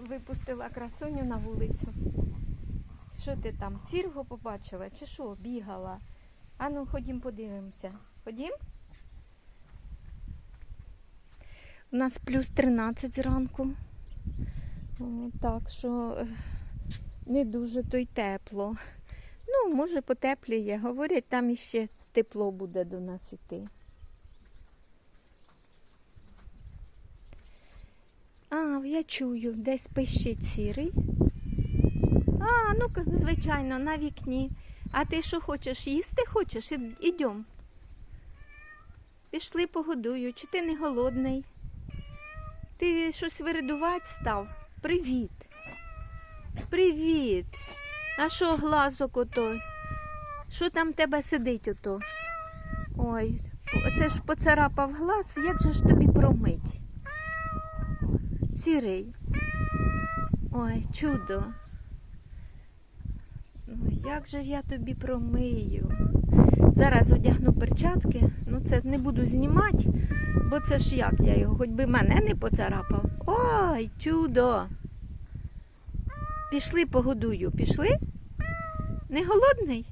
випустила красуню на вулицю. Що ти там? Сірго побачила чи що? Бігала? Ану, ходім подивимося. Ходім? У нас плюс 13 зранку. Так що е, не дуже то й тепло. Ну, може, потепліє. Говорять, там іще тепло буде до нас іти. А, я чую, десь пищить сірий. А, ну, звичайно, на вікні. А ти що хочеш? Їсти хочеш? Ідем. Пішли погодую. Чи ти не голодний? Ти щось виридувати став? Привіт. Привіт. А що глазок ото? Що там тебе сидить ото? Ой, оце ж поцарапав глаз, як же ж тобі промить? Сірий. Ой, чудо. Ну, як же я тобі промию? Зараз одягну перчатки. Ну, це не буду знімати, бо це ж як я його, хоч би мене не поцарапав. Ой, чудо. Пішли погодую. Пішли? Не голодний?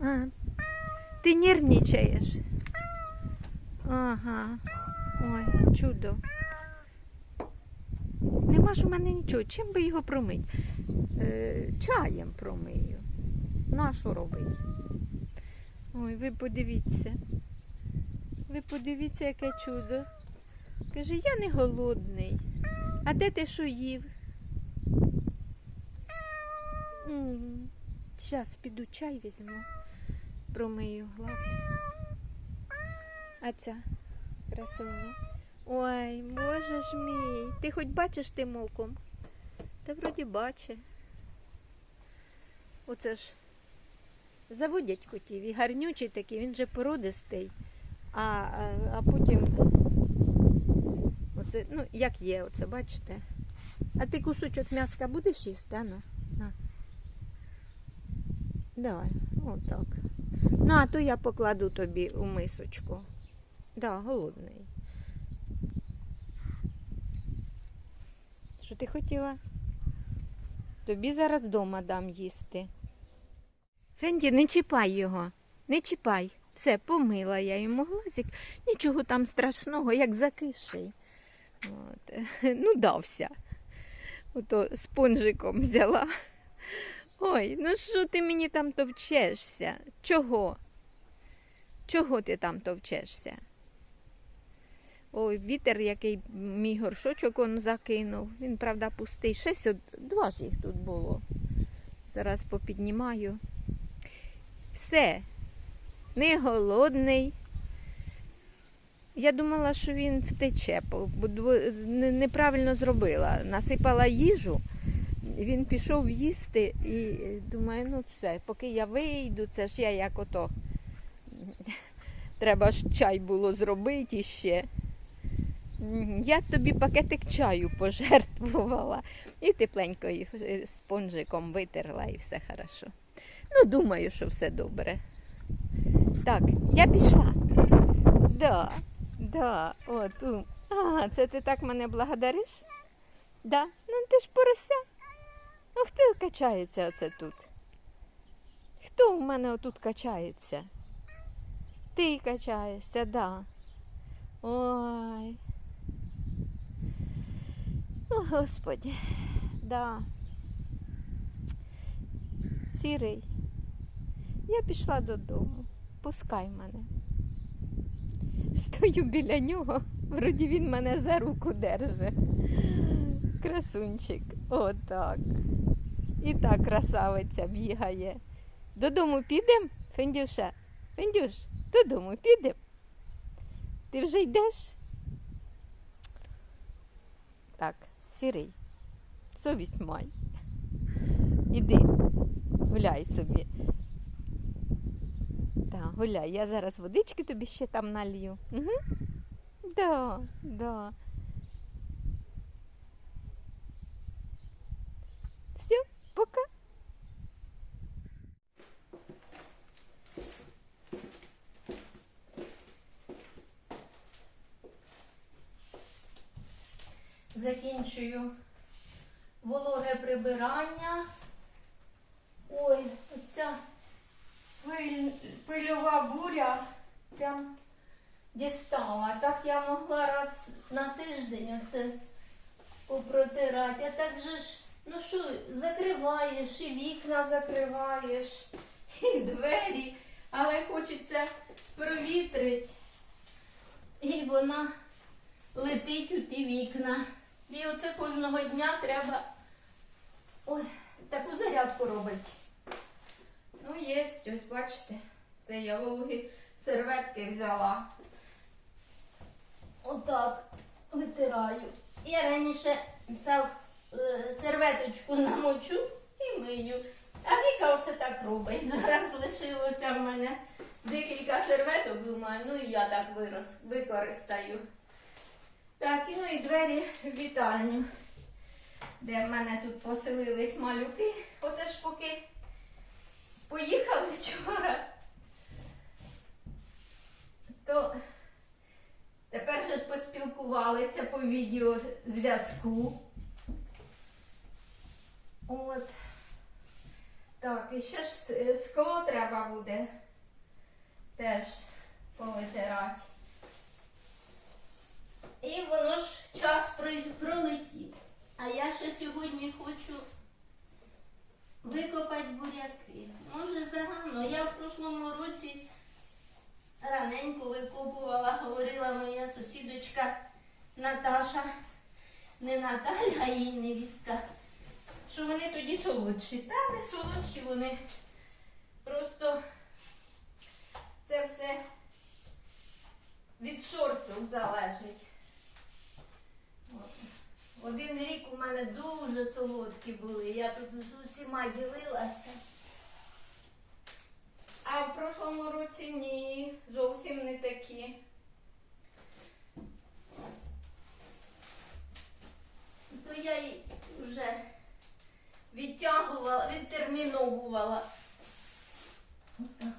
А, ти нервничаєш. Ага. Ой, чудо. Нема ж у мене нічого. Чим би його промить? Е, чаєм промию. Ну, а що робить? Ой, ви подивіться. Ви подивіться, яке чудо. Каже, я не голодний. А де ти що їв? Зараз піду чай візьму, промию глаз. А ця красуня. Ой, боже ж мій. Ти хоч бачиш тим оком? Та вроді бачить. Оце ж заводять котів і гарнючий такий, він же породистий. А, а, а потім, оце, ну, як є, оце, бачите? А ти кусочок м'яска будеш їсти, а ну? На. Давай, отак. Ну, а то я покладу тобі у мисочку. Да, голодний. Що ти хотіла? Тобі зараз вдома дам їсти. Фенді, не чіпай його, не чіпай. Все, помила я йому глазик. Нічого там страшного, як закиший. От. Ну, дався. Ото спонжиком взяла. Ой, ну що ти мені там товчешся? Чого? Чого ти там товчешся? Ой, вітер, який мій горшочок он закинув. Він, правда, пустий. Шесть, от- два ж їх тут було. Зараз попіднімаю. Все, не голодний. Я думала, що він втече, неправильно зробила. Насипала їжу, він пішов їсти і думаю, ну все, поки я вийду, це ж я як ото. Треба ж чай було зробити іще. Я тобі пакетик чаю пожертвувала і тепленько їх е, спонжиком витерла і все хорошо. Ну, думаю, що все добре. Так, я пішла. Да, да, от. А, це ти так мене благодариш? Да? Ну ти ж порося. Ну, хто качається оце тут? Хто у мене отут качається? Ти качаєшся, да. Ой. О, Господі, да. Сірий. Я пішла додому. Пускай мене. Стою біля нього, вроді він мене за руку держить. Красунчик. Отак. І та красавиця бігає. Додому підемо, Фендюша? Фендюш, додому підемо. Ти вже йдеш? Так, сірий. Совість май. Іди, гуляй собі. Так, гуляй. Я зараз водички тобі ще там налью. Угу. Да, да. Все, пока. Закінчую вологе прибирання. Ой, оця пиль, пильова буря прям дістала. Так я могла раз на тиждень оце попротирати. А так же ж, ну що, закриваєш, і вікна закриваєш, і двері, але хочеться провітрити. І вона летить у ті вікна. І оце кожного дня треба ой, таку зарядку робити. Ну, є, ось бачите, це я вологі серветки взяла. Отак витираю. Я раніше е, серветочку намочу і мию. А Віка оце так робить. Зараз лишилося в мене декілька серветок, думаю, ну і я так вирос, використаю. Так, і ну і двері в вітальню, де в мене тут поселились малюки. Оце ж поки поїхали вчора, то тепер ж поспілкувалися по відеозв'язку. От. Так, і ще ж скло треба буде теж повитирати. І воно ж час пролетів. А я ще сьогодні хочу викопати буряки. Може зарано. Я в прошлому році раненько викопувала, говорила моя сусідочка Наташа, не Наталя, а її невістка, що вони тоді солодші. Та не солодші вони. Просто це все від сорту залежить. Один рік у мене дуже солодкі були. Я тут з усіма ділилася. А в прошлому році ні, зовсім не такі. То я й вже відтягувала, відтерміновувала. Отак.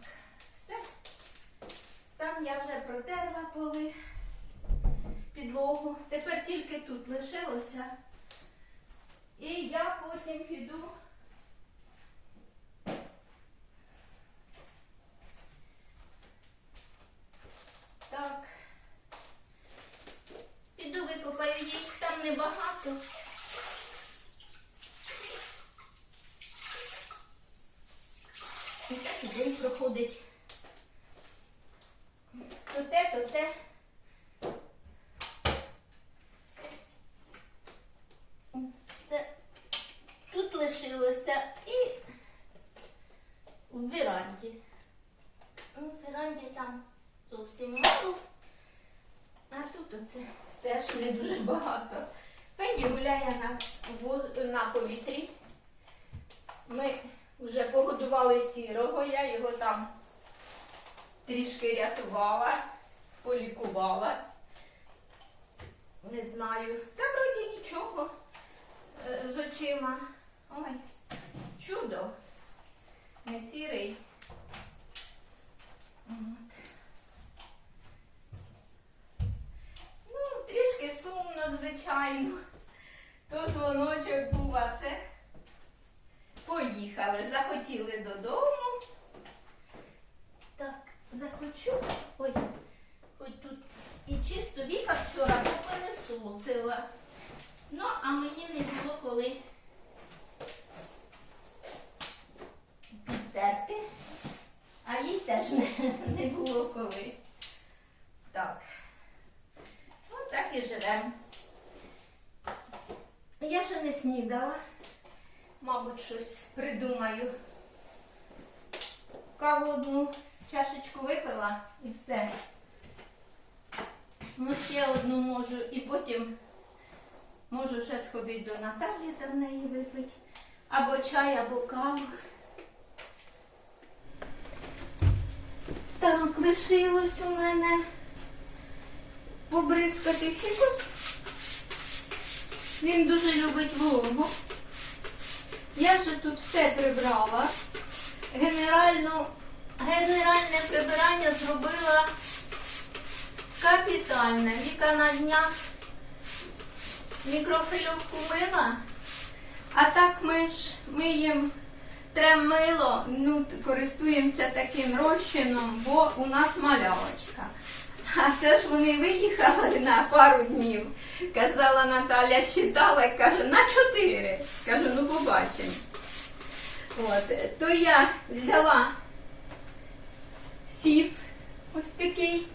Все. Там я вже протерла поли, підлогу. Тепер тільки тут лишилося. І я потім піду. Так. Піду викопаю їх, там небагато. І так і день проходить. То те, то те. Це тут лишилося і в веранді. Ну, в веранді там зовсім мало. А тут оце теж не дуже багато. Пенді гуляє на, воз- на повітрі. Ми вже погодували сірого, я його там трішки рятувала, полікувала. Не знаю. Та вроді нічого е, з очима. Ой, чудо. Не сірий. От. Ну, трішки сумно, звичайно. То дзвоночок був, а це поїхали. Захотіли додому. Так, захочу. Ой, хоч тут і чисто віка вчора попенесусила. Ну, а мені не було коли підтерти, а їй теж не, не було коли. Так. Ось так і живемо. Я ще не снідала. Мабуть, щось придумаю. Каву одну чашечку випила і все. Ну, ще одну можу і потім можу ще сходити до Наталі та в неї випити. Або чай, або каву. Так, лишилось у мене побризкати фікус. Він дуже любить вологу. Я вже тут все прибрала. Генеральну, генеральне прибирання зробила капітальне. Віка на днях мікрофильовку мила, А так ми ж миємо трем мило, ну, користуємося таким розчином, бо у нас малявочка. А це ж вони виїхали на пару днів. Казала Наталя, считала, каже, на чотири. Кажу, ну побачимо. От, то я взяла сів ось такий.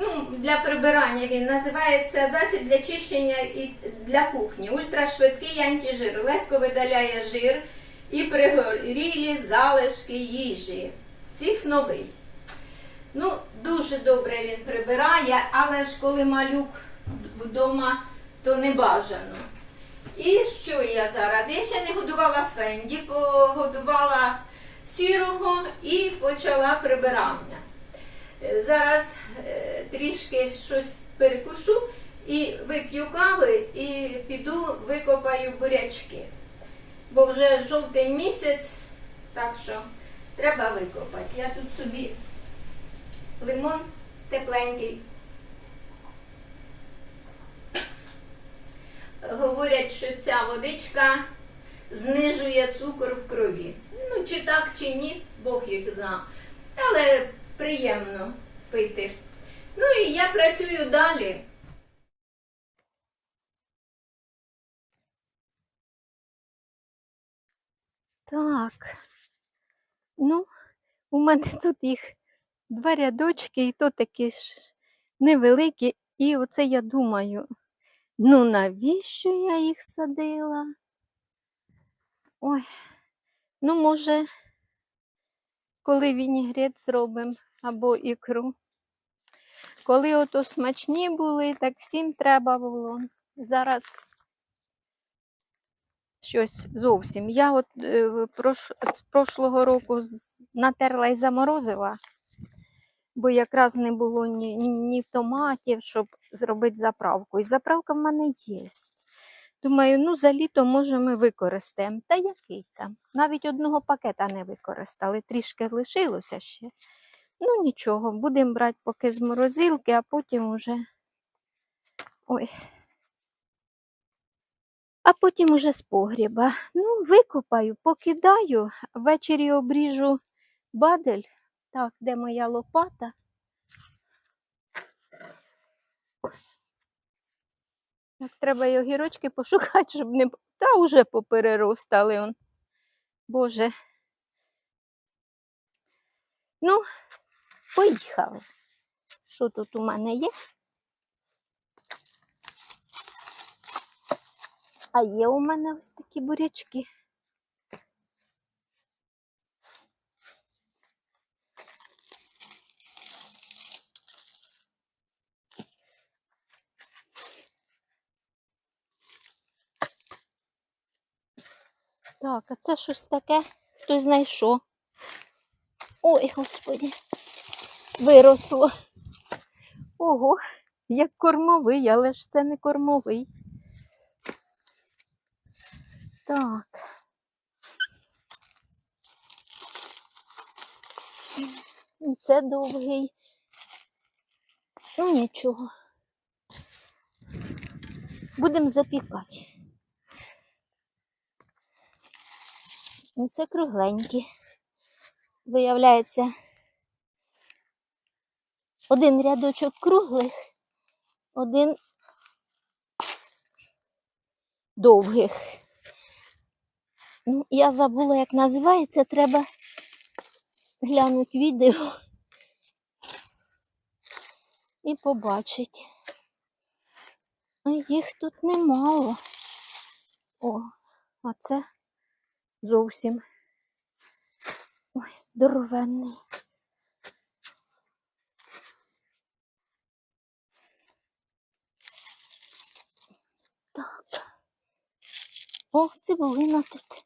Ну, для прибирання він називається засіб для чищення і для кухні. Ультрашвидкий антижир. Легко видаляє жир і пригорілі залишки їжі. Сів новий. Ну, дуже добре він прибирає, але ж коли малюк вдома, то не бажано. І що я зараз? Я ще не годувала фенді, погодувала сірого і почала прибирання. Е, Зараз е, трішки щось перекушу і вип'ю кави і піду викопаю бурячки. Бо вже жовтий місяць, так що треба викопати. Я тут собі лимон тепленький. Говорять, що ця водичка знижує цукор в крові. Ну, чи так, чи ні, Бог їх зна. Але приємно пити. Ну і я працюю далі. Так. Ну, у мене тут їх два рядочки, і то такі ж невеликі. І оце я думаю, ну навіщо я їх садила? Ой, ну, може, коли вінігрет зробимо або ікру. Коли ото смачні були, так всім треба було. Зараз щось зовсім. Я от е, прош... з прошлого року натерла і заморозила, бо якраз не було ні, ні, томатів, щоб зробити заправку. І заправка в мене є. Думаю, ну за літо може ми використаємо. Та який там? Навіть одного пакета не використали, трішки лишилося ще. Ну нічого, будемо брати поки з морозилки, а потім уже. Ой. А потім уже з погріба. Ну, викопаю, покидаю, ввечері обріжу бадель. Так, де моя лопата? Так, треба й огірочки пошукати, щоб не. Та уже попереростали он. Боже. Ну, поїхали. Що тут у мене є? А є у мене ось такі бурячки. Так, а це щось таке? Хтось знайшов. Ой, господі, виросло. Ого, як кормовий, але ж це не кормовий. Так. І це довгий. Ну нічого. Будемо запікати. І це кругленькі. Виявляється, один рядочок круглих, один довгих. Ну, я забула, як називається, треба глянути відео і побачити. Їх тут немало. О, а це зовсім ой, здоровенний. Так. О, цибулина тут.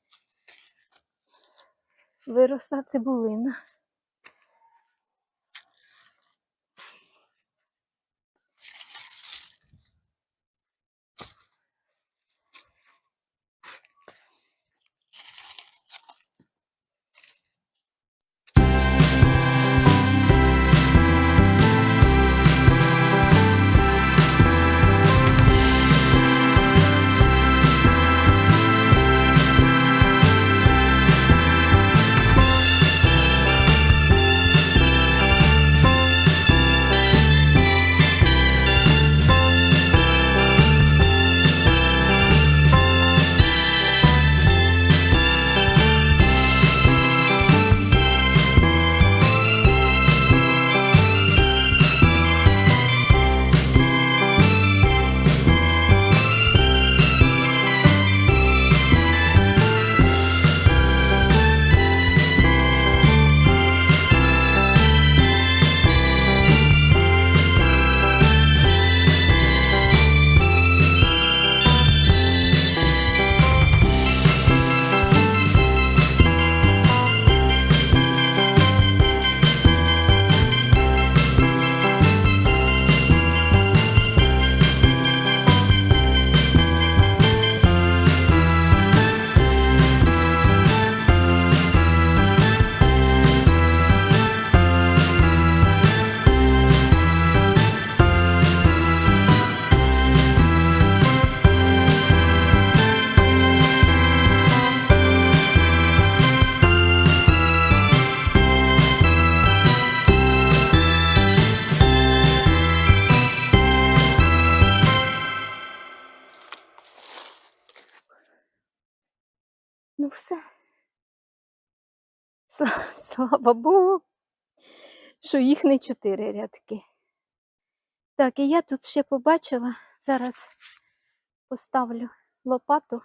Виросла цибулина. Слава, Богу, що їх не чотири рядки. Так, і я тут ще побачила, зараз поставлю лопату.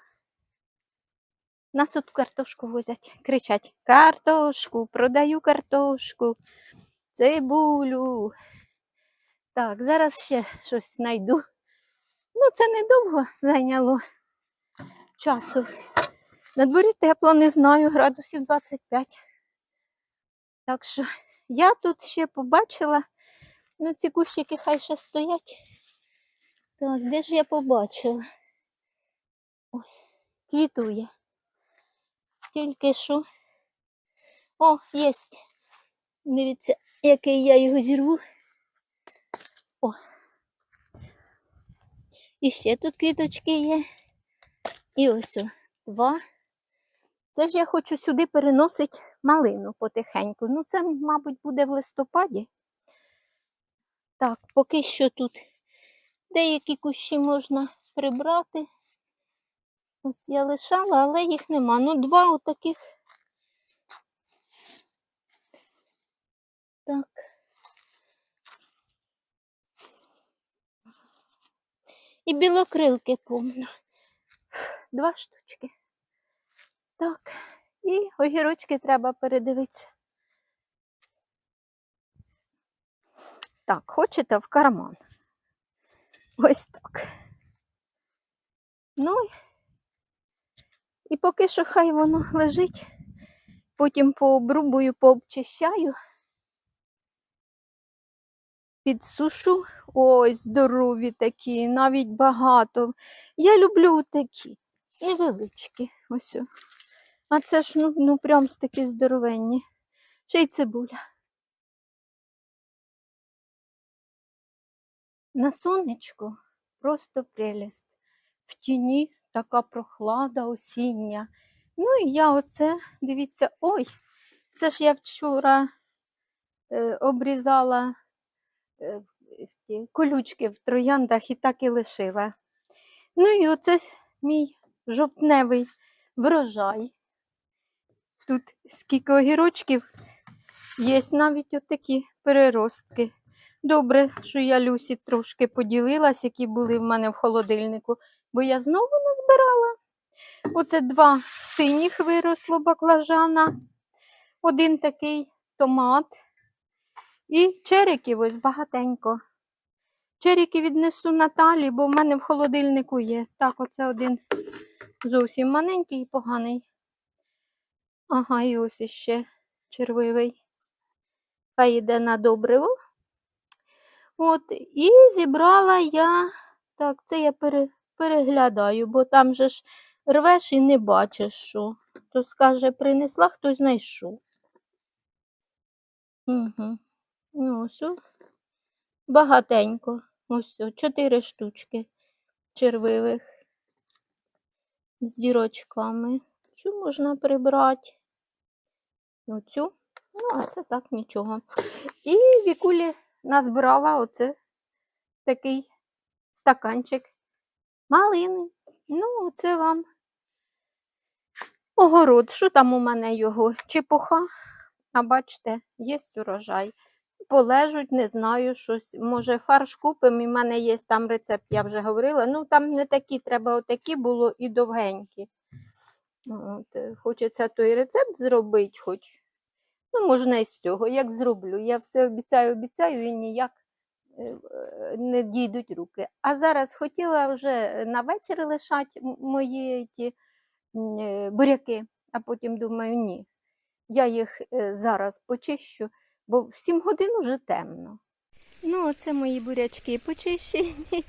Нас тут картошку возять, кричать: картошку, продаю картошку, цибулю. Так, зараз ще щось знайду. Ну, це недовго зайняло часу. На дворі тепло, не знаю, градусів 25. Так що я тут ще побачила, ну ці кущики хай ще стоять. Так, де ж я побачила? Ой, квітує. Тільки що. О, єсть. Дивіться, який я його зірву. О. І ще тут квіточки є. І ось о, два. Це ж я хочу сюди переносити малину потихеньку. Ну, це, мабуть, буде в листопаді. Так, поки що тут деякі кущі можна прибрати. Ось я лишала, але їх нема. Ну, два отаких. Так. І білокрилки повно. Два штучки. Так. І огірочки треба передивитися. Так, хочете в карман. Ось так. Ну і- поки що хай воно лежить. Потім пообрубую, пообчищаю. Підсушу. Ой, здорові такі, навіть багато. Я люблю такі, невеличкі. Ось. А це ж ну, ну прям такі здоровенні. Ще й цибуля. На сонечку просто прелість. В тіні така прохлада осіння. Ну і я оце, дивіться, ой, це ж я вчора е, обрізала е, колючки в трояндах і так і лишила. Ну і оце мій жовтневий врожай. Тут скільки огірочків, є навіть отакі переростки. Добре, що я Люсі трошки поділилась, які були в мене в холодильнику, бо я знову назбирала. Оце два синіх виросло баклажана, один такий томат і чериків ось багатенько. Черики віднесу Наталі, бо в мене в холодильнику є. Так, оце один зовсім маленький і поганий. Ага, і ось іще червивий. Хай йде на добриво. От, і зібрала я, так, це я пере, переглядаю, бо там же ж рвеш і не бачиш, що. То скаже, принесла, хтось знайшов. Угу. Ну, ось. Багатенько. Ось, чотири штучки червивих з дірочками. Цю можна прибрати. Оцю. Ну, а це так нічого. І Вікулі назбирала оце такий стаканчик малини. Ну, це вам огород. Що там у мене його? Чепуха. А бачите, є урожай. Полежуть, не знаю, щось. Може, фарш купимо, і в мене є там рецепт, я вже говорила. Ну, там не такі, треба отакі було і довгенькі. От, е, хочеться той рецепт зробити, хоч. Ну, можна і з цього, як зроблю. Я все обіцяю, обіцяю і ніяк е, е, не дійдуть руки. А зараз хотіла вже на вечір лишати мої ті буряки, а потім думаю, ні. Я їх зараз почищу, бо в 7 годин вже темно. Ну, оце мої бурячки почищені.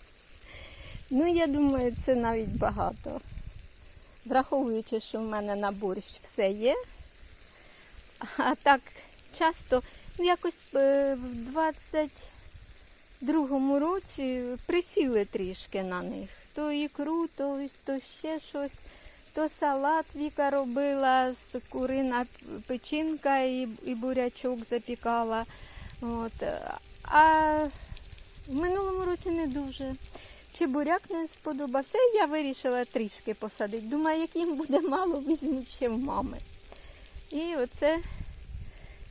Ну, я думаю, це навіть багато. Враховуючи, що в мене на борщ все є. А так часто, ну якось е, в 22-му році присіли трішки на них. То ікру, то, то ще щось, то салат Віка робила, з курина печінка і, і бурячок запікала. От. А в минулому році не дуже. Чебуряк не сподобався, я вирішила трішки посадити. Думаю, як їм буде мало, візьмуть ще в мами. І оце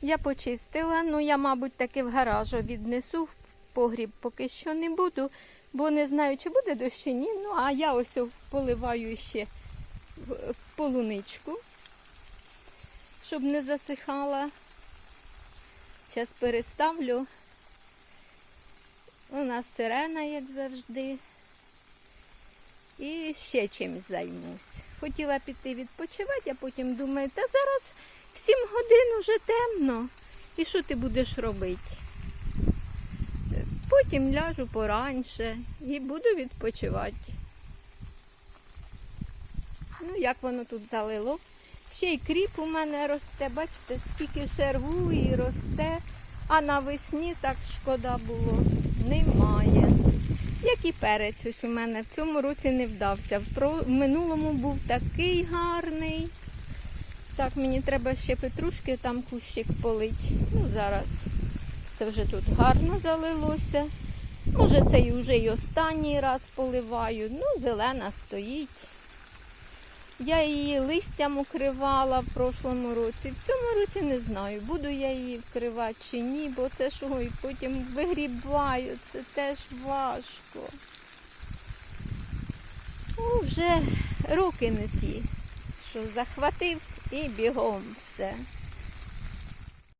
я почистила. Ну, я, мабуть, таки в гараж віднесу в погріб поки що не буду, бо не знаю, чи буде дощ чи ні. Ну, а я ось поливаю ще в полуничку, щоб не засихала. Зараз переставлю. У нас сирена, як завжди. І ще чимось займусь. Хотіла піти відпочивати, а потім думаю, та зараз в 7 годин уже темно. І що ти будеш робити? Потім ляжу пораньше і буду відпочивати. Ну, як воно тут залило. Ще й кріп у мене росте, бачите, скільки шергу і росте, а навесні так шкода було. Немає. Як і перець ось у мене в цьому році не вдався. В, минулому був такий гарний. Так, мені треба ще петрушки там кущик полить. Ну, зараз це вже тут гарно залилося. Може, це і вже й останній раз поливаю. Ну, зелена стоїть. Я її листям укривала в прошлому році. В цьому році не знаю, буду я її вкривати чи ні, бо це ж ой, потім вигрібаю, це теж важко. Ну, вже руки не ті, що захватив і бігом все.